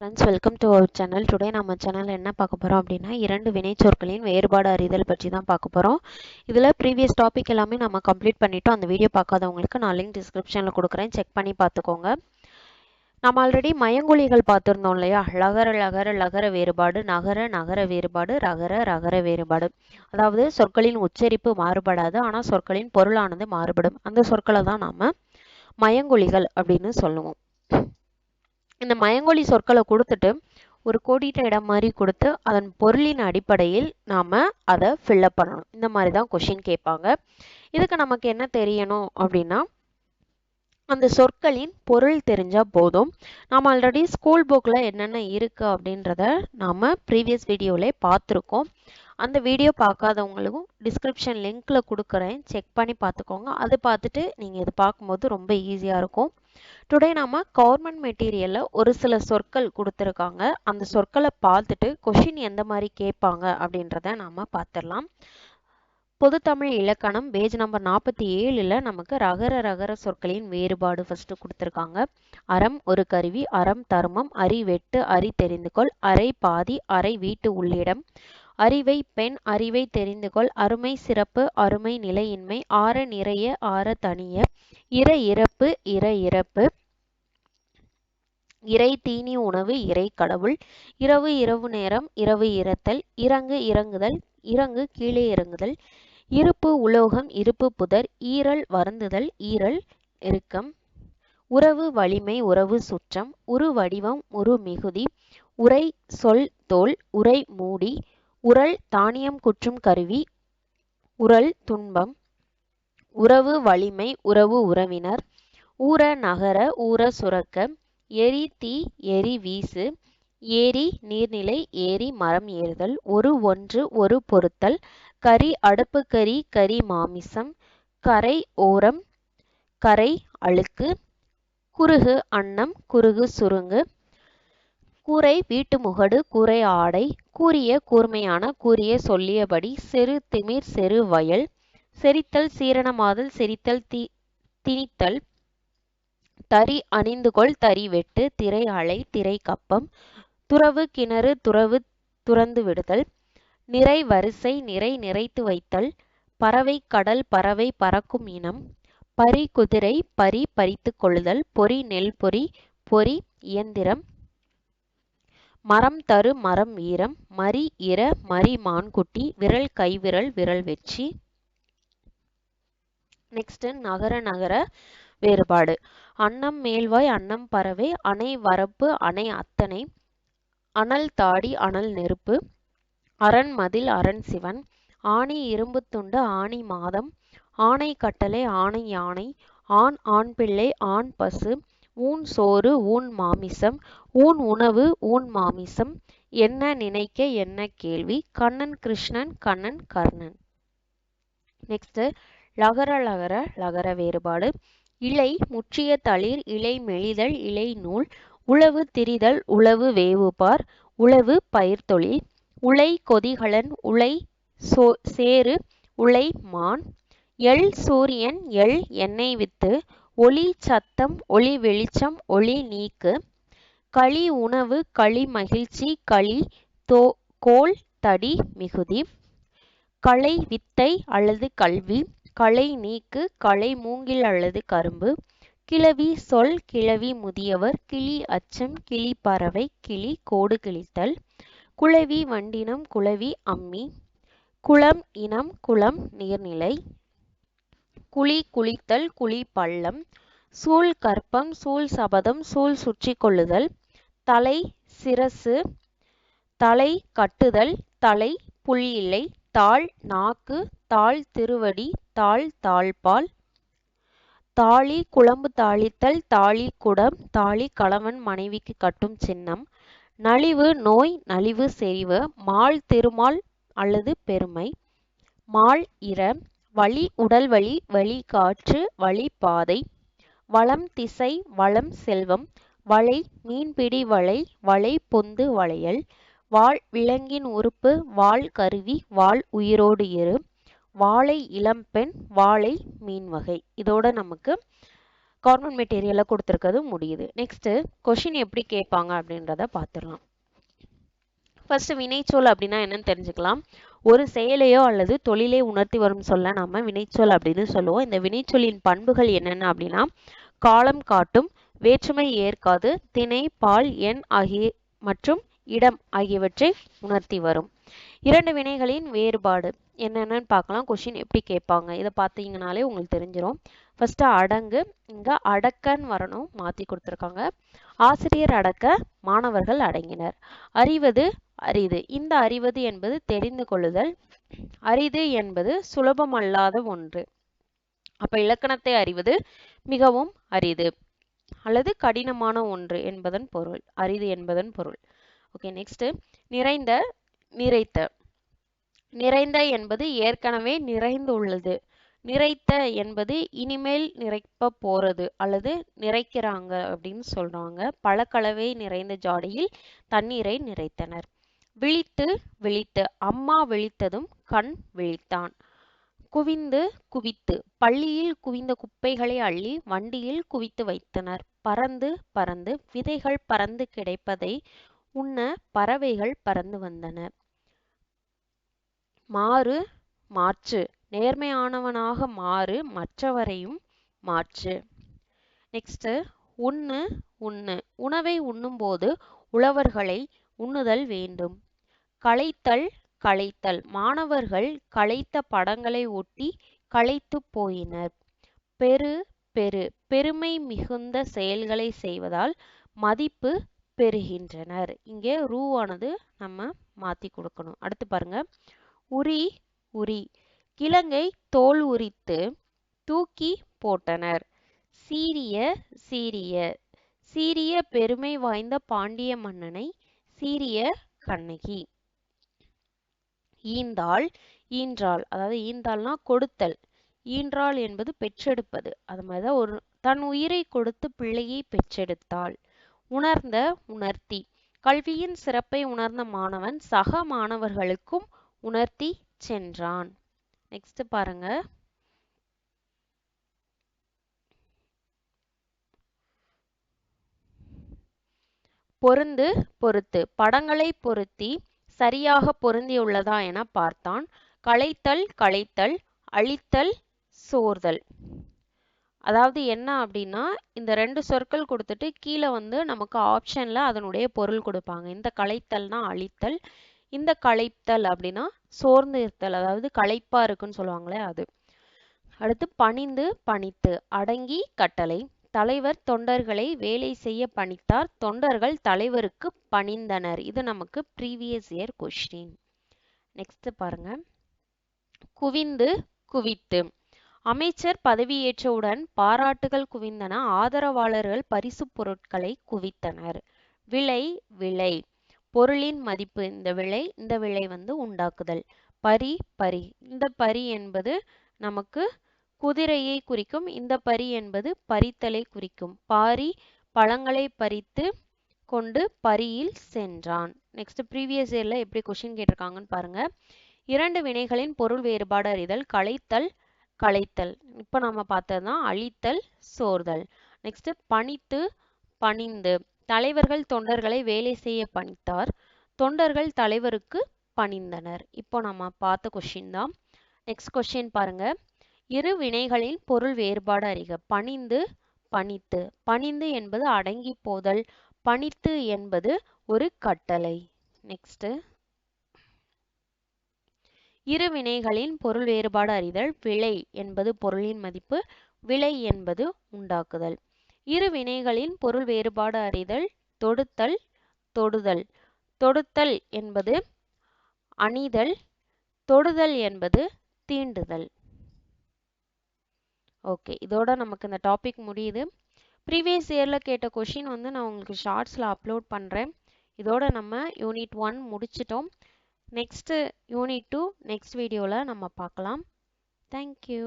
Friends welcome to our channel today நம்ம சேனலில் என்ன பார்க்க போகிறோம் அப்படின்னா இரண்டு வினைச்சொற்களின் வேறுபாடு அறிதல் பற்றி தான் பார்க்க போகிறோம் இதில் ப்ரீவியஸ் டாபிக் எல்லாமே நம்ம கம்ப்ளீட் பண்ணிவிட்டோம் அந்த வீடியோ பார்க்காதவங்களுக்கு நான் லிங்க் டிஸ்கிரிப்ஷனில் கொடுக்குறேன். செக் பண்ணி பார்த்துக்கோங்க. நம்ம ஆல்ரெடி மயங்கொலிகள் பார்த்துருந்தோம் இல்லையா? லகர லகர லகர வேறுபாடு நகர நகர வேறுபாடு ரகர ரகர வேறுபாடு. அதாவது சொற்களின் உச்சரிப்பு மாறுபடாது ஆனால் சொற்களின் பொருளானது மாறுபடும். அந்த சொற்களை தான் நாம் மயங்கொலிகள் அப்படின்னு சொல்லுவோம். இந்த மயங்கொலி சொற்களை கொடுத்துட்டு ஒரு கோடிட்ட இடம் மாதிரி கொடுத்து அதன் பொருளின் அடிப்படையில் நாம் அதை ஃபில்லப் பண்ணணும். இந்த மாதிரி தான் கொஷின் கேட்பாங்க. இதுக்கு நமக்கு என்ன தெரியணும் அப்படின்னா அந்த சொற்களின் பொருள் தெரிஞ்சால் போதும். நாம் ஆல்ரெடி ஸ்கூல் புக்கில் என்னென்ன இருக்குது அப்படின்றத நாம் ப்ரீவியஸ் வீடியோவிலே பார்த்துருக்கோம். அந்த வீடியோ பார்க்காதவங்களுக்கும் டிஸ்கிரிப்ஷன் லிங்க்கில் கொடுக்குறேன். செக் பண்ணி பார்த்துக்கோங்க. அது பார்த்துட்டு நீங்கள் இது பார்க்கும்போது ரொம்ப ஈஸியாக இருக்கும். டுடே நாம கவர்மெண்ட் மெட்டீரியலில் ஒரு சில சொற்கள் கொடுத்துருக்காங்க. அந்த சொற்களை பார்த்துட்டு கொஷின் எந்த மாதிரி கேட்பாங்க அப்படின்றத நாம் பார்த்துடலாம். பொதுத்தமிழ் இலக்கணம் பேஜ் நம்பர் நாற்பத்தி ஏழில் நமக்கு ரகர ரகர சொற்களின் வேறுபாடு ஃபஸ்ட்டு கொடுத்துருக்காங்க. அறம் ஒரு கருவி அறம் தர்மம் அரி வெட்டு அரி தெரிந்து கொள் அரை பாதி அரை வீட்டு உள்ளிடம். அறிவை பெண் அறிவை தெரிந்து கொள். அருமை சிறப்பு அருமை நிலையின்மை. ஆற நிறைய ஆற தனிய. இற இறப்பு இற இறப்பு. இறை தீனி உணவு இறை கடவுள். இரவு இரவு நேரம் இரவு இறத்தல் இறங்கு இறங்குதல் இறங்கு கீழே இறங்குதல். இருப்பு உலோகம் இருப்பு புதர். ஈரல் வருந்துதல் ஈரல் இறுக்கம். உறவு வலிமை உறவு சுற்றம். உரு வடிவம் உரு மிகுதி. உரை சொல் தோல். உரை மூடி. உரல் தானியம் குற்றும் கருவி உரல் துன்பம் உறவு வலிமை உறவு உறவினர் ஊர நகர ஊர சுரக்க எரி தீ எரி வீசு ஏரி நீர்நிலை ஏரி மரம் ஏறுதல் ஒரு ஒன்று ஒரு பொருத்தல் கரி அடுப்பு கறி கறி மாமிசம் கரை ஓரம் கரை அழுக்கு குறுகு அன்னம் குறுகு சுருங்கு கூரை வீட்டு முகடு கூரை ஆடை கூறிய கூர்மையான கூறிய சொல்லியபடி செரு திமிர் செரு வயல் செரித்தல் சீரணமாதல் செரித்தல் தி திணித்தல் தறி அணிந்துகொள் தறி வெட்டு திரை அலை திரை கப்பம் துறவு கிணறு துறவு துறந்து விடுதல் நிறை வரிசை நிறை நிறைத்து வைத்தல் பறவை கடல் பறவை பறக்கும் இனம் பரி குதிரை பரி பறித்து கொள்ளுதல் பொறி நெல் பொறி பொறி இயந்திரம் மரம் தரு மரம் ஈரம் மரி இர மரி மான்குட்டி விரல் கைவிரல் விரல் வெற்றி. நெக்ஸ்ட் நகர நகர வேறுபாடு. அன்னம் மேல்வாய் அன்னம் பறவை அணை வரப்பு அணை அத்தனை. அனல் தாடி அனல் நெருப்பு. அரண் மதில் அரண் சிவன். ஆணி இரும்பு துண்டு ஆணி மாதம். ஆணை கட்டளை ஆணை யானை. ஆண் ஆண் பிள்ளை ஆண் பசு. ஊன் சோறு ஊன் மாமிசம் ஊன் உணவு ஊன் மாமிசம். என்ன நினைக்க என்ன கேள்வி? கண்ணன் கிருஷ்ணன் கண்ணன் கர்ணன். நெக்ஸ்ட் லகர லகர லகர வேறுபாடு. இலை முற்றிய தளிர் இலை மெலிதல் இலை நூல். உழவு திரிதல் உழவு வேவுபார். உழவு பயிர்த்தொழில் உலை கொதிகலன் உலை சோ சேறு உலை மான். எள் சூரியன் எள் எண்ணெய் வித்து. ஒளி சத்தம் ஒளி வெளிச்சம் ஒளி நீக்கு களி உணவு களி மகிழ்ச்சி களி தோ கோல் தடி மிகுதி கலை வித்தை அல்லது கல்வி களை நீக்கு களை மூங்கில் அல்லது கரும்பு கிளவி சொல் கிளவி முதியவர் கிளி அச்சம் கிளி பறவை கிளி கோடு கிழித்தல் குளவி வண்டினம் குளவி அம்மி குளம் இனம் குளம் நீர்நிலை குழி குளித்தல் குழி பள்ளம் சூழ் கற்பம் சூழ் சபதம் சூழ் சுற்றி கொள்ளுதல் தலை சிரசு தலை கட்டுதல் தலை புல் இல்லை தாள் நாக்கு தாள் திருவடி தாள் தாழ்பால் தாலி குழம்பு தாளித்தல் தாலி குடம் தாலி கணவன் மனைவிக்கு கட்டும் சின்னம் நலிவு நோய் நலிவு செறிவு மால் திருமால் அல்லது பெருமை மால் இர வழி உடல் வழி வழி காற்று வழி பாதை வளம் திசை வளம் செல்வம் வளை மீன்பிடி வளை வளை பொந்து வளையல் வாள் விலங்கின் உறுப்பு வாள் கருவி வாள் உயிரோடு இரு வாழை இளம்பெண் வாழை மீன் வகை. இதோட நமக்கு கார்பன் மெட்டீரியலில் கொடுத்துருக்கிறது முடியுது. நெக்ஸ்ட்டு கொஷின் எப்படி கேட்பாங்க அப்படின்றத பார்த்துடலாம். ஃபர்ஸ்ட் வினைச்சொல் அப்படின்னா என்னன்னு தெரிஞ்சுக்கலாம். ஒரு செயலையோ அல்லது தொழிலை உணர்த்தி வரும் சொல்ல நாம வினைச்சொல் அப்படின்னு சொல்லுவோம். இந்த வினைச்சொல்லின் பண்புகள் என்னென்ன அப்படின்னா காலம் காட்டும் வேற்றுமை ஏற்காது திணை பால் எண் ஆகிய மற்றும் இடம் ஆகியவற்றை உணர்த்தி வரும். இரண்டு வினைகளின் வேறுபாடு என்னென்னு பார்க்கலாம். கொஷின் எப்படி கேட்பாங்க? இதை பார்த்தீங்கனாலே உங்களுக்கு தெரிஞ்சிடும் ஃபஸ்ட்டு அடங்கு இங்கே அடக்கன்னு வரணும் மாற்றி கொடுத்துருக்காங்க. ஆசிரியர் அடக்க மாணவர்கள் அடங்கினர். அறிவது அரிது. இந்த அறிவது என்பது தெரிந்து கொள்ளுதல். அரிது என்பது சுலபமல்லாத ஒன்று. அப்ப இலக்கணத்தை அறிவது மிகவும் அரிது. அல்லது கடினமான ஒன்று என்பதன் பொருள். அரிது என்பதன் பொருள். ஓகே நெக்ஸ்ட் நிறைந்த நிறைத்த. நிறைந்த என்பது ஏற்கனவே நிறைந்து உள்ளது. நிறைத்த என்பது இனிமேல் நிறைப்ப போறது அல்லது நிறைக்கிறாங்க அப்படின்னு சொல்றாங்க. பழக்கலவை நிறைந்த ஜாடியில் தண்ணீரை நிறைத்தனர். விழித்து விழித்து அம்மா விழித்ததும் கண் விழித்தான். குவிந்து குவித்து பள்ளியில் குவிந்த குப்பைகளை அள்ளி வண்டியில் குவித்து வைத்தனர். பறந்து பறந்து விதைகள் பறந்து கிடைப்பதை உண்ண பறவைகள் பறந்து வந்தன. மாறு மாற்று. நேர்மையானவனாக மாறு மற்றவரையும் மாற்று. நெக்ஸ்ட் உண்ணு உண்ணு. உணவை உண்ணும்போது உழவர்களை உண்ணுதல் வேண்டும். களைத்தல் களைத்தல். மாணவர்கள் களைத்த படங்களை ஒட்டி களைத்து போயினர். பெரு பெரு. பெருமை மிகுந்த செயல்களை செய்வதால் மதிப்பு பெறுகின்றனர். இங்கே ரூவானது நம்ம மாத்தி கொடுக்கணும். அடுத்து பாருங்க. உரி உரி. கிழங்கை தோல் உரித்து தூக்கி போட்டனர். சீரிய சீரிய. சீரிய பெருமை வாய்ந்த பாண்டிய மன்னனை சீரிய கண்ணகி. ஈந்தாள் ஈன்றாள். அதாவது ஈந்தாள்னா கொடுத்தல். ஈன்றாள் என்பது பெற்றெடுப்பது. அது மாதிரிதான் ஒரு தன் உயிரை கொடுத்து பிள்ளையை பெற்றெடுத்தாள். உணர்ந்த உணர்த்தி. கல்வியின் சிறப்பை உணர்ந்த மாணவன் சக மாணவர்களுக்கும் உணர்த்தி சென்றான். நெக்ஸ்ட் பாருங்க. பொருந்து பொறுத்து. படங்களை பொருத்தி சரியாக பொருந்தியுள்ளதா என பார்த்தான். களைத்தல் களைத்தல் அழித்தல் சோர்தல். அதாவது என்ன அப்படின்னா இந்த ரெண்டு சொற்கள் கொடுத்துட்டு கீழே வந்து நமக்கு ஆப்ஷன்ல அதனுடைய பொருள் கொடுப்பாங்க. இந்த களைத்தல்னா அழித்தல் இந்த களைத்தல் அப்படின்னா சோர்ந்து இருத்தல் அதாவது களைப்பா இருக்குன்னு சொல்லுவாங்களே அது. அடுத்து பணிந்து பணித்து அடங்கி கட்டளை. தலைவர் தொண்டர்களை வேலை செய்ய பணித்தார். தொண்டர்கள் தலைவருக்கு பணிந்தனர். இது நமக்கு ப்ரீவியஸ் இயர் கொஸ்டின் நெக்ஸ்ட் பாருங்க. குவிந்து குவித்து. அமைச்சர் பதவியேற்றவுடன் பாராட்டுகள் குவிந்தன. ஆதரவாளர்கள் பரிசு பொருட்களை குவித்தனர். விலை விலை. பொருளின் மதிப்பு. இந்த விலை இந்த விலை வந்து உண்டாக்குதல். பரி பரி. இந்த பரி என்பது நமக்கு குதிரையை குறிக்கும் இந்த பரி என்பது பறித்தலை குறிக்கும். பாரி பழங்களை பறித்து கொண்டு பரியில் சென்றான். நெக்ஸ்ட் ப்ரீவியஸ் இயர்ல எப்படி கொஷின் கேட்டிருக்காங்கன்னு பாருங்க. இரண்டு வினைகளின் பொருள் வேறுபாடு அறிதல் களைத்தல் களைத்தல். இப்போ நம்ம பார்த்ததுதான் அழித்தல் சோர்தல். நெக்ஸ்ட் பணித்து பணிந்து. தலைவர்கள் தொண்டர்களை வேலை செய்ய பணித்தார். தொண்டர்கள் தலைவருக்கு பணிந்தனர். இப்போ நம்ம பார்த்த கொஷின் தான். நெக்ஸ்ட் கொஸ்டின் பாருங்க. இரு வினைகளின் பொருள் வேறுபாடு அறிக. பணிந்து பணித்து. பணிந்து என்பது அடங்கி போதல். பணித்து என்பது ஒரு கட்டளை. நெக்ஸ்ட் இரு வினைகளின் பொருள் வேறுபாடு அறிதல். விலை என்பது பொருளின் மதிப்பு. விலை என்பது உண்டாக்குதல். இரு வினைகளின் பொருள் வேறுபாடு அறிதல். தொடுத்தல் தொடுதல். தொடுத்தல் என்பது அணிதல். தொடுதல் என்பது தீண்டுதல். ஓகே இதோட நமக்கு இந்த டாபிக் முடியுது. ப்ரீவியஸ் இயரில் கேட்ட கொஷின் வந்து நான் உங்களுக்கு ஷார்ட்ஸில் அப்லோட் பண்ணுறேன் இதோட நம்ம யூனிட் ஒன் முடிச்சிட்டோம். நெக்ஸ்ட்டு யூனிட் டூ நெக்ஸ்ட் வீடியோவில் நம்ம பார்க்கலாம். தேங்க்யூ